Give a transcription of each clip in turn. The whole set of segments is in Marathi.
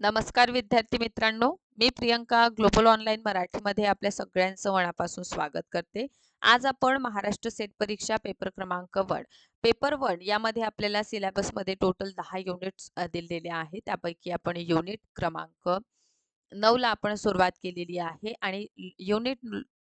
नमस्कार विद्यार्थी मित्रांनो मी प्रियंका ग्लोबल ऑनलाईन मराठीमध्ये आपल्या सगळ्यांचं मनापासून स्वागत करते. आज आपण महाराष्ट्र सेट परीक्षा पेपर क्रमांक वन. पेपर वन यामध्ये आपल्याला सिलेबसमध्ये टोटल दहा युनिट्स दिलेले आहेत. त्यापैकी आपण युनिट क्रमांक नऊला आपण सुरुवात केलेली आहे आणि युनिट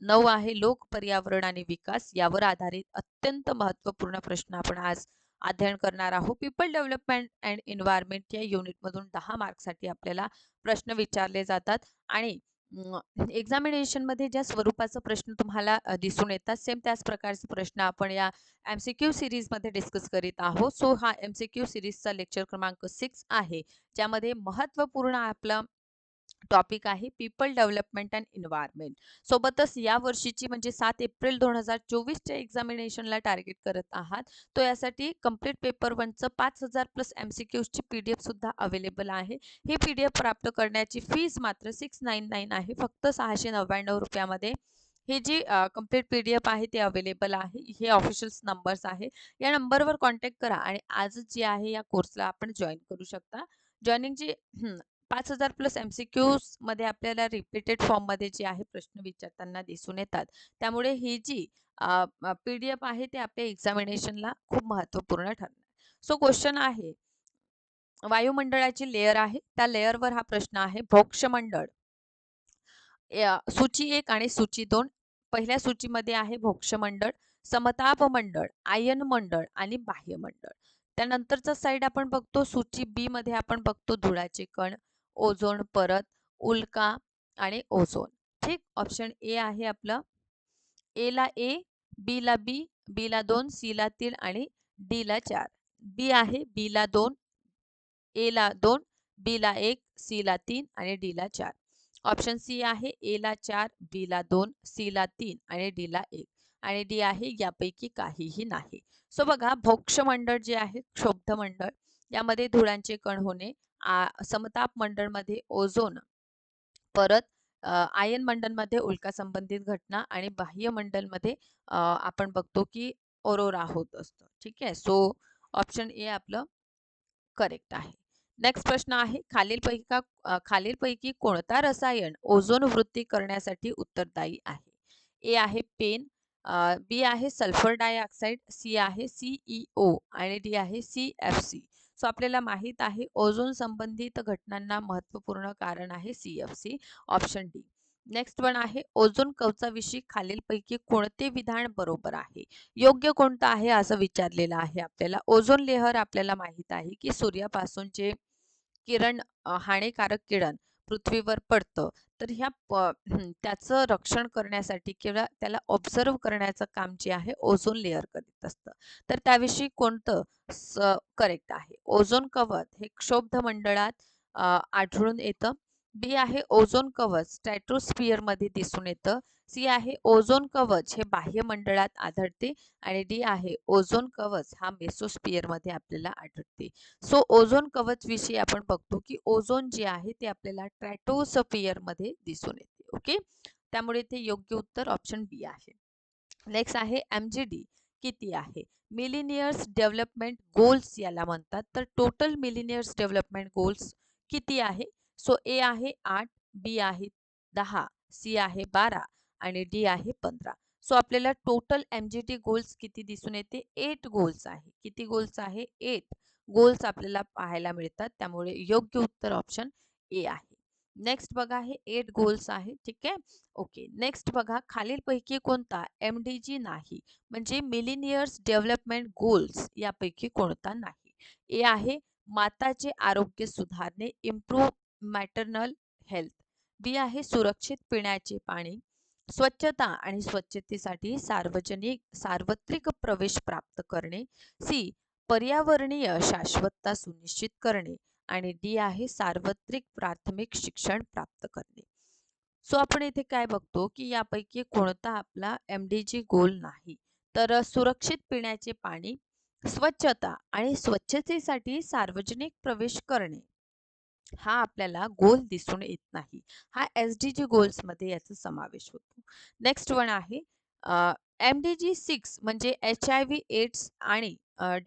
नऊ आहे लोक पर्यावरण आणि विकास. यावर आधारित अत्यंत महत्त्वपूर्ण प्रश्न आपण आज अध्ययन करणार आहोत. पीपल डेव्हलपमेंट अँड एन्व्हायरमेंट या युनिटमधून दहा मार्कसाठी आपल्याला प्रश्न विचारले जातात. आणि एक्झामिनेशनमध्ये ज्या स्वरूपाचा प्रश्न तुम्हाला दिसून येतात सेम त्याच प्रकारचे प्रश्न आपण या एम सी क्यू सिरीजमध्ये डिस्कस करीत आहोत. सो हा एम सी क्यू सिरीजचा लेक्चर क्रमांक सिक्स आहे ज्यामध्ये महत्त्वपूर्ण आपलं टॉपिक आहे पीपल डेव्हलपमेंट अँड एन्व्हायरमेंट सोबतच या वर्षीची म्हणजे सात एप्रिल दोन हजार चोवीसच्या एक्झामिनेशनला टार्गेट करत आहात. तो यासाठी कंप्लीट पेपर वनचं पाच हजार प्लस एम सी क्यूजची पी डी सुद्धा अवेलेबल आहे. ही पी डी एफ प्राप्त करण्याची फीज मात्र सिक्स नाईन नाईन आहे. फक्त सहाशे नव्याण्णव रुपयामध्ये हे जी कंप्लीट पी डी एफ आहे ते अवेलेबल आहे. हे ऑफिशियल नंबर्स आहे. या नंबरवर कॉन्टॅक्ट करा आणि आज जे आहे या कोर्सला आपण जॉईन करू शकता. जॉईनिंगची पाच हजार प्लस एम सी क्यूजमध्ये आपल्याला रिपीटेड फॉर्ममध्ये जे आहे प्रश्न विचारताना दिसून येतात. त्यामुळे ही जी पी डी एफ आहे ते आपल्या एक्झामिनेशनला खूप महत्त्वपूर्ण ठरणार. सो क्वेश्चन आहे वायुमंडळाची लेअर आहे. त्या लेअरवर हा प्रश्न आहे भोक्षमंडळ सूची एक आणि सूची दोन. पहिल्या सूचीमध्ये आहे भोक्षमंडळ समताप मंडळ आयन मंडळ आणि बाह्य मंडळ. त्यानंतरचा साईड आपण बघतो सूची बी मध्ये आपण बघतो धुळाचे कण. ओझोन परत उल्का आणि ओझोन. ठीक? ऑप्शन ए आहे आपलं. ए ला ए बी ला बी बी ला दोन सी ला तीन आणि डी ला चार. बी आहे बी ला दोन ए ला दोन बी ला एक सी ला तीन आणि डी ला चार. ऑप्शन सी आहे ए ला चार बी ला दोन सी ला तीन आणि डी ला एक. आणि डी आहे यापैकी काहीही नाही. सो बघा भोक्ष मंडळ जे आहे क्षोब्ध मंडळ यामध्ये धुळांचे कण होणे समताप मंडळमध्ये ओझोन परत आयन मंडलमध्ये उल्का संबंधित घटना आणि बाह्य मंडलमध्ये आपण बघतो की ओरोरा होत असतो. ठीक आहे? सो ऑप्शन ए आपलं करेक्ट आहे. नेक्स्ट प्रश्न आहे खालीलपैकी का खालीलपैकी कोणता रसायन ओझोन वृत्ती करण्यासाठी उत्तरदायी आहे? ए आहे पेन बी आहे सल्फर डायऑक्साईड सी आहे सीईओ आणि डी आहे सी एफ सी. सो आपल्याला माहीत आहे ओझोन संबंधित घटनांना महत्त्वपूर्ण कारण आहे C F C option D next one आहे ओझोन कवचाविषयी खालीलपैकी कोणते विधान बरोबर आहे? योग्य कोणतं आहे असं विचारलेलं आहे आपल्याला. ओझोन लेहर आपल्याला माहीत आहे की सूर्यापासून जे किरण हानिकारक किरण पृथ्वीवर पडतं. तर ह्या त्याचं रक्षण करण्यासाठी किंवा त्याला ऑब्झर्व करण्याचं काम जे आहे ओझोन लेअर करीत असतं. तर त्याविषयी कोणतं करेक्ट आहे? ओझोन कवच हे क्षोब्ध मंडळात आढळून येतं. बी आहे ओझोन कवच स्टॅट्रोस्फिअरमध्ये दिसून येतं. सी आहे ओझोन कवच हे बाह्य मंडळात आढळते आणि डी आहे ओझोन कवच हा मेसोस्पियरमध्ये आपल्याला आढळते. सो ओझोन कवच विषयी आपण बघतो की ओझोन जे आहे ते आपल्याला ट्रॅटोस्फियरमध्ये दिसून येते ओके? त्यामुळे ते योग्य उत्तर ऑप्शन बी आहे. नेक्स्ट आहे एम जी डी किती आहे? मिलिनियर्स डेव्हलपमेंट गोल्स याला म्हणतात. तर टोटल मिलिनियर्स डेव्हलपमेंट गोल्स किती आहे? सो ए आहे आठ बी आहे दहा सी आहे बारा आणि डी आहे पंधरा. सो आपल्याला total M G T goals किती दिसून येते? एट गोल्स आहे. किती गोल्स आहे? एट गोल्स आपल्याला पाहायला मिळतात. त्यामुळे योग्य उत्तर ऑप्शन ए आहे. नेक्स्ट बघा हे एट गोल्स आहे. ठीक आहे? ओके नेक्स्ट बघा खालीलपैकी कोणता? एम डी जी नाही. म्हणजे मिलिनियर्स डेव्हलपमेंट गोल्स यापैकी कोणता नाही. ए आहे माताचे आरोग्य सुधारणे इम्प्रूव्ह मॅटर्नल हेल्थ बी आहे सुरक्षित पिण्याचे पाणी. स्वच्छता आणि स्वच्छतेसाठी सार्वजनिक सार्वत्रिक प्रवेश प्राप्त करणे सी पर्यावरणीय शाश्वतता सुनिश्चित करणे आणि डी आहे सार्वत्रिक प्राथमिक शिक्षण प्राप्त करणे. सो आपण इथे काय बघतो की यापैकी कोणता आपला एम डी जी गोल नाही. तर सुरक्षित पिण्याचे पाणी स्वच्छता आणि स्वच्छतेसाठी सार्वजनिक प्रवेश करणे. हा आपल्याला गोल दिसून येत नाही. हा एस डी जी गोल्समध्ये याचा समावेश होतो. नेक्स्ट वन आहे एम डी जी सिक्स म्हणजे एच आय व्ही एड्स आणि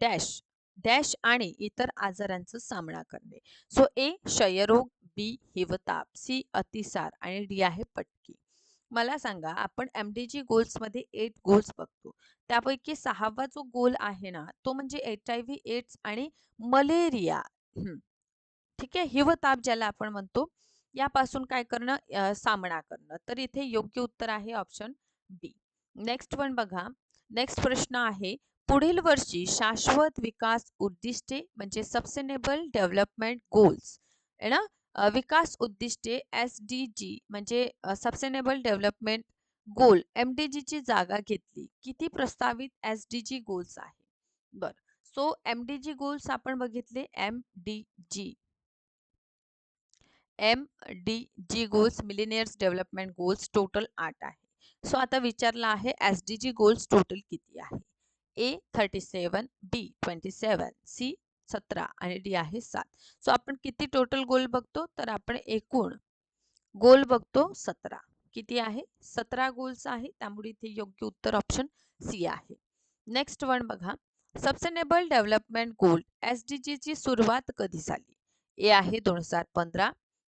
डॅश. डॅश आणि इतर आजारांचा सामना करणे. सो ए क्षयरोग बी हिवताप सी अतिसार आणि डी आहे पटकी. मला सांगा आपण एम डी जी गोल्समध्ये एट गोल्स बघतो. त्यापैकी सहावा जो गोल आहे ना तो म्हणजे एच आय व्ही एड्स आणि मलेरिया. ठीक आहे? हिवताप ज्याला आपण म्हणतो यापासून काय करणं? सामना करणं. तर इथे योग्य उत्तर आहे ऑप्शन बी नेक्स्ट वन बघा. नेक्स्ट प्रश्न आहे पुढील वर्षी शाश्वत विकास उद्दिष्टे म्हणजे सबसेनेबल डेव्हलपमेंट गोल्स आहे ना? विकास उद्दिष्टे एस डी जी म्हणजे sustainable development goal M D ची जागा घेतली. किती प्रस्तावित एस डी जी गोल्स आहे? बर. So M D G goals आपण बघितले M D G M D G goals millenniums development goals total आठ आहे. सो आता विचारला आहे S D G goals total किती आहे? A thirty seven B twenty seven C सतरा आणि डी आहे सात. सो आपण किती टोटल गोल बघतो? तर आपण एकूण गोल बघतो सतरा. किती आहे? सतरा गोल्स आहे त्यामुळे इथे योग्य उत्तर ऑप्शन सी आहे. नेक्स्ट वन बघा. Sustainable development goal S D G ची सुरुवात कधी झाली? ए आहे दोन हजार पंधरा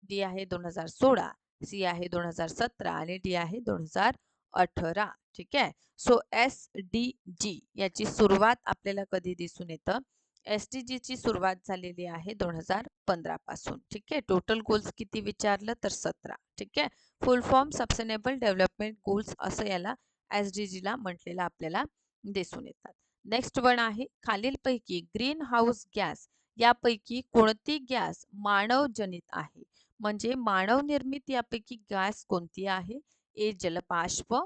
डी आहे दोन हजार सोळा सी आहे दोन हजार सतरा आणि डी आहे दोन हजार अठरा ठीक आहे? सो एस डी जी याची सुरुवात आपल्याला कधी दिसून येतं? एस टी जी ची सुरुवात झालेली आहे दोन हजार पंधरा पासून ठीक आहे? टोटल गोल्स किती विचारलं तर सतरा ठीक आहे? Full form sustainable development goals असं याला एस डी जीला म्हटलेलं आपल्याला दिसून येतात. नेक्स्ट वन आहे खालीलपैकी ग्रीन हाऊस गॅस यापैकी कोणती गॅस मानवजनित आहे? म्हणजे मानव निर्मित यापैकी गॅस कोणती आहे? ए जलपाश्व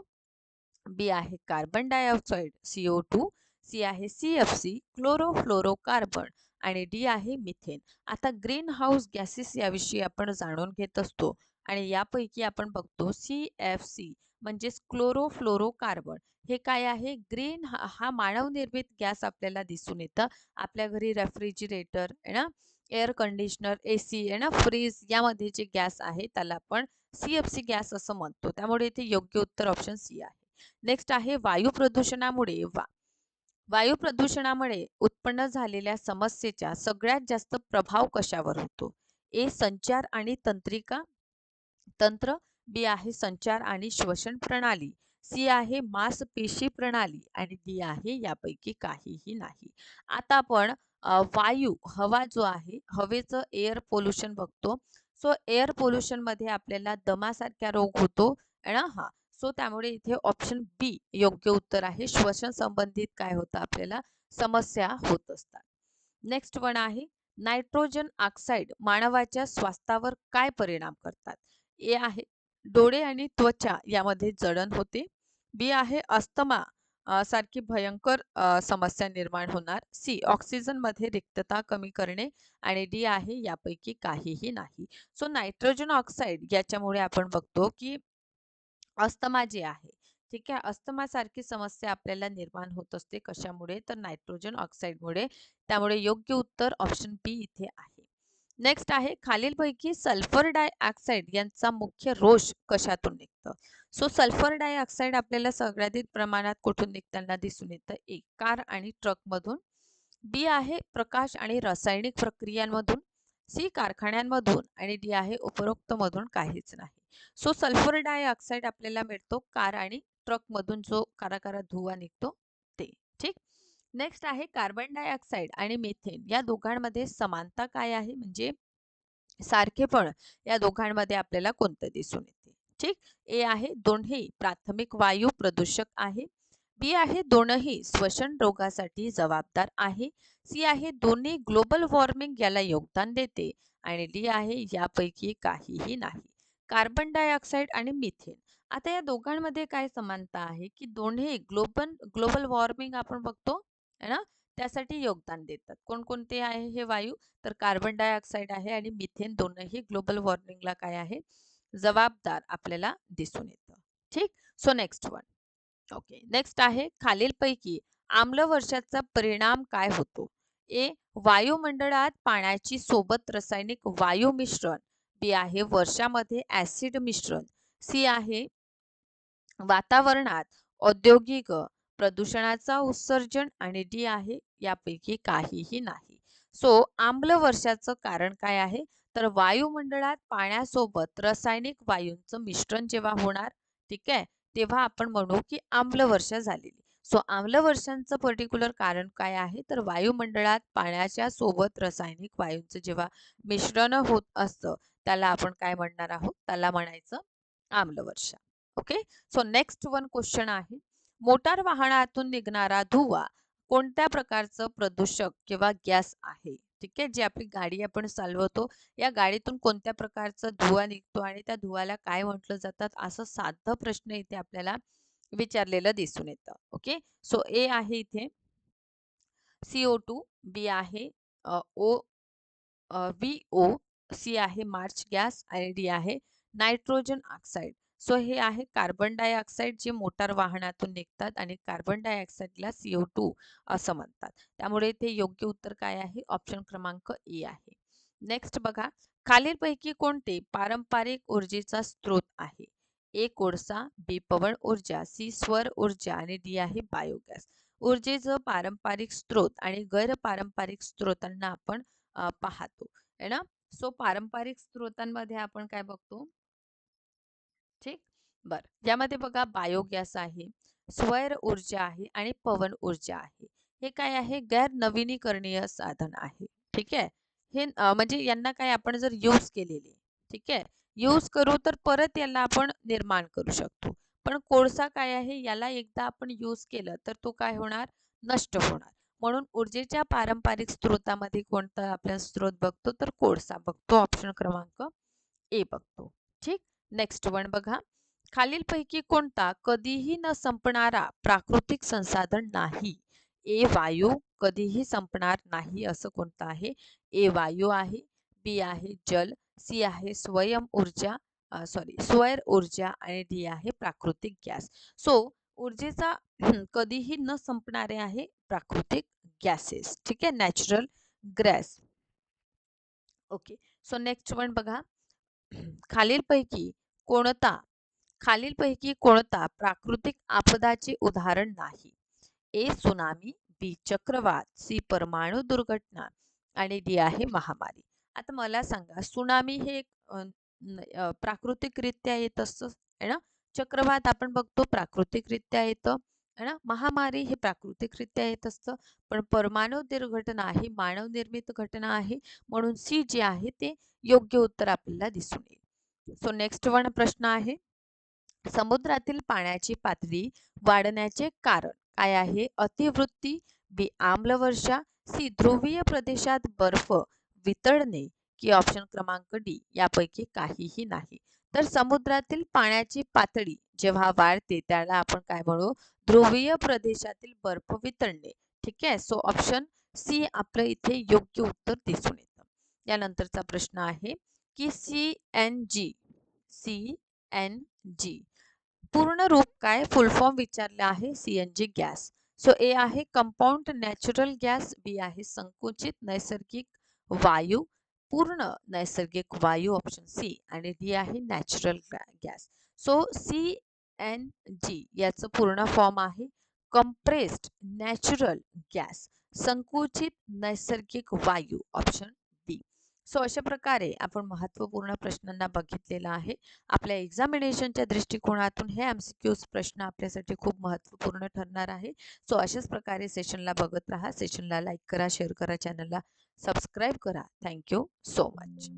बी आहे carbon dioxide C O two C C F C chlorofluorocarbon आणि डी आहे मिथेन. आता ग्रीन हाऊस गॅसेस याविषयी आपण जाणून घेत असतो आणि यापैकी आपण बघतो सी एफ सी म्हणजेच क्लोरोफ्लोरोकार्बन. हे काय आहे? ग्रीन हा, हा मानवनिर्मित गॅस आपल्याला दिसून येतं. आपल्या घरी रेफ्रिजिरेटर आहे ना? एअर कंडिशनर ए सी आहे ना फ्रीज यामध्ये जे गॅस आहे त्याला आपण सी एफ सी गॅस असं म्हणतो. त्यामुळे इथे योग्य उत्तर ऑप्शन सी आहे. नेक्स्ट आहे वायू प्रदूषणामुळे वा वायू प्रदूषणामुळे उत्पन्न झालेल्या समस्येचा सगळ्यात जास्त प्रभाव कशावर होतो? ए संचार आणि तंत्रिका तंत्र बी आहे संचार आणि श्वसन प्रणाली सी आहे मांसपेशी प्रणाली आणि डी आहे यापैकी काहीही नाही. आता आपण वायू हवा जो आहे हवेचं एअर पोल्युशन बघतो. सो एअर पोल्युशनमध्ये आपल्याला दमासारख्या रोग होतो. ना हा सो त्यामुळे इथे ऑप्शन बी योग्य उत्तर आहे. श्वसन संबंधित काय होतं आपल्याला? समस्या होत असतात. नेक्स्ट वन आहे. नायट्रोजन ऑक्साईड मानवाच्या स्वास्थ्यावर काय परिणाम करतात? ए आहे डोळे आणि त्वचा यामध्ये जडण होते. बी आहे अस्थमा सारखी भयंकर समस्या निर्माण होणार. सी ऑक्सिजनमध्ये रिक्तता कमी करणे आणि डी आहे यापैकी काहीही नाही. सो नायट्रोजन ऑक्साईड याच्यामुळे आपण बघतो की अस्थमा जे आहे ठीक आहे? अस्थमासारखी समस्या आपल्याला निर्माण होत असते कशामुळे? तर नायट्रोजन ऑक्साईडमुळे. त्यामुळे योग्य उत्तर ऑप्शन बी इथे आहे. नेक्स्ट आहे खालीलपैकी सल्फर डायऑक्साईड यांचा मुख्य रोष कशातून निघतं? सो सल्फर डायऑक्साईड आपल्याला सगळ्यात प्रमाणात कुठून निघताना दिसून येतं? एक कार आणि ट्रक मधून. बी आहे प्रकाश आणि रासायनिक प्रक्रियांमधून. सी कारखान्यांमधून आणि डी आहे उपरोक्त मधून काहीच नाही. सो सल्फर डायऑक्साईड आपल्याला मिळतो कार आणि ट्रक मधून जो काराकारा धुवा निघतो ते. ठीक? नेक्स्ट आहे कार्बन डायऑक्साईड आणि मेथेन या दोघांमध्ये समानता काय आहे? म्हणजे सारखेपण या दोघांमध्ये आपल्याला कोणतं दिसून येते? ठीक? ए आहे दोन्ही प्राथमिक वायू प्रदूषक आहे. बी आहे दोनही श्वसन रोगासाठी जबाबदार आहे. सी आहे दोन्ही ग्लोबल वॉर्मिंग याला योगदान देते आणि डी आहे यापैकी काहीही नाही. कार्बन डायऑक्साईड आणि मिथेन आता या दोघांमध्ये काय समानता आहे? की दोन्ही ग्लोबल ग्लोबल वॉर्मिंग आपण बघतो है ना त्यासाठी योगदान देतात. कोणकोणते आहे हे वायू? तर कार्बन डायऑक्साईड आहे आणि मिथेन दोनही ग्लोबल वॉर्मिंगला काय आहे? जबाबदार आपल्याला दिसून येतं. ठीक? So next one okay next आहे खालीलपैकी आम्ल वर्षाचा परिणाम काय होतो? ए वायुमंडळात पाण्याची सोबत रासायनिक वायू मिश्रण बी आहे वर्षामध्ये ऍसिड मिश्रण सी आहे वातावरणात औद्योगिक प्रदूषणाचा उत्सर्जन आणि डी आहे यापैकी काहीही नाही. सो आम्ल वर्षाचं कारण काय आहे? तर वायुमंडळात पाण्यासोबत रासायनिक वायूंचं मिश्रण जेव्हा होणार ठीक आहे तेव्हा आपण म्हणू की आम्ल वर्षा झालेली. सो आम्ल वर्षांचं पर्टिक्युलर कारण काय आहे? तर वायुमंडळात पाण्याच्या सोबत रासायनिक वायूंचं जेव्हा मिश्रण होत असतं त्याला आपण काय म्हणणार आहोत? त्याला म्हणायचं आम्ल वर्षा. Okay? So next one question आहे. मोटार वाहनातून निघणारा धुवा कोणत्या प्रकारचं प्रदूषक किंवा गॅस आहे? ठीक आहे जी आपली गाडी आपण चालवतो या गाडीतून कोणत्या प्रकारचा धुवा निघतो आणि त्या धुवाला काय म्हटलं जातात? असं साधं प्रश्न इथे आपल्याला विचारलेलं दिसून येतं. ओके? सो ए आहे इथे. सीओ टू बी आहे ओ व्ही ओ सी आहे मार्च गॅस आणि डी आहे नायट्रोजन ऑक्साईड. सो हे आहे कार्बन डायऑक्साईड जे मोटार वाहनातून निघतात आणि कार्बन डायऑक्साईडला सीओ टू असं म्हणतात. त्यामुळे ते योग्य उत्तर काय आहे? ऑप्शन क्रमांक ए आहे. नेक्स्ट बघा खालीलपैकी कोणते पारंपरिक ऊर्जेचा स्रोत आहे? ए कोळसा बी पवन ऊर्जा सी स्वर ऊर्जा आणि डी आहे बायोगॅस ऊर्जेचं पारंपरिक स्रोत आणि गैर पारंपरिक स्रोतांना आपण पाहतो है ना? सो पारंपरिक स्रोतांमध्ये आपण काय बघतो? ठीक बर यामध्ये बघा बायोगॅस आहे स्वैर ऊर्जा आहे आणि पवन ऊर्जा आहे. हे काय आहे? गैर नवीनीकरणीय साधन आहे. ठीक आहे? हे म्हणजे यांना काय आपण जर यूज केलेले ठीक आहे? यूज करू तर परत याला आपण निर्माण करू शकतो. पण कोळसा काय आहे? याला एकदा आपण यूज केलं तर तो काय होणार? नष्ट होणार. म्हणून ऊर्जेच्या पारंपरिक स्त्रोतामध्ये कोणता आपला स्त्रोत बघतो तर कोळसा बघतो. ऑप्शन क्रमांक ए बघतो. ठीक? नेक्स्ट वन बघा. खालीलपैकी कोणता कधीही न संपणारा प्राकृतिक संसाधन नाही? ए वायू कधीही संपणार नाही असं कोणतं आहे? ए वायू आहे बी आहे जल सी आहे स्वयं ऊर्जा सॉरी स्वैर ऊर्जा आणि डी आहे प्राकृतिक गॅस. सो ऊर्जेचा कधीही न संपणारे आहे प्राकृतिक गॅसेस. ठीक आहे? Natural gas okay so next one बघा. खालीलपैकी कोणता? खालीलपैकी कोणता प्राकृतिक आपदाचे उदाहरण नाही. ए सुनामी बी चक्रवात सी परमाणु दुर्घटना आणि डी आहे महामारी. आता मला सांगा सुनामी हे प्राकृतिकरित्या येत असतं आहे ना? चक्रवात आपण बघतो प्राकृतिकरित्या येतं है ना? महामारी हे प्राकृतिकरित्या येत असतं पण परमाणु दुर्घटना ही मानव निर्मित घटना आहे म्हणून सी जे आहे ते योग्य उत्तर आपल्याला दिसून येईल. सो नेक्स्ट वन प्रश्न आहे. समुद्रातील पाण्याची पातळी वाढण्याचे कारण काय आहे? अतिवृत्ती बी आम्लवर्षा सी ध्रुवीय प्रदेशात बर्फ वितळणे की ऑप्शन क्रमांक डी यापैकी काहीही नाही. तर समुद्रातील पाण्याची पातळी जेव्हा वाढते त्याला आपण काय म्हणू? ध्रुवीय प्रदेशातील बर्फ वितळणे. ठीक आहे? सो ऑप्शन सी आपलं इथे योग्य उत्तर दिसून येतं. यानंतरचा प्रश्न आहे. की C N G C N G पूर्ण रूप काय? फुल फॉर्म विचारले आहे C N G gas so A आहे कंपाऊंड नॅचरल गॅस बी आहे संकुचित नैसर्गिक वायू. पूर्ण नैसर्गिक वायू ऑप्शन सी आणि डी आहे natural gas so C N G याचं पूर्ण फॉर्म आहे कंप्रेस्ड नॅचरल गॅस संकुचित नैसर्गिक वायू ऑप्शन सो अशा प्रकारे आपण महत्त्वपूर्ण प्रश्नांना बघितलेला आहे. आपल्या एक्झामिनेशनच्या दृष्टिकोनातून हे एम सी क्यूज प्रश्न आपल्यासाठी खूप महत्त्वपूर्ण ठरणार आहे. सो अशाच प्रकारे सेशनला बघत राहा. सेशनला लाईक करा शेअर करा चॅनलला सबस्क्राईब करा. Thank you so much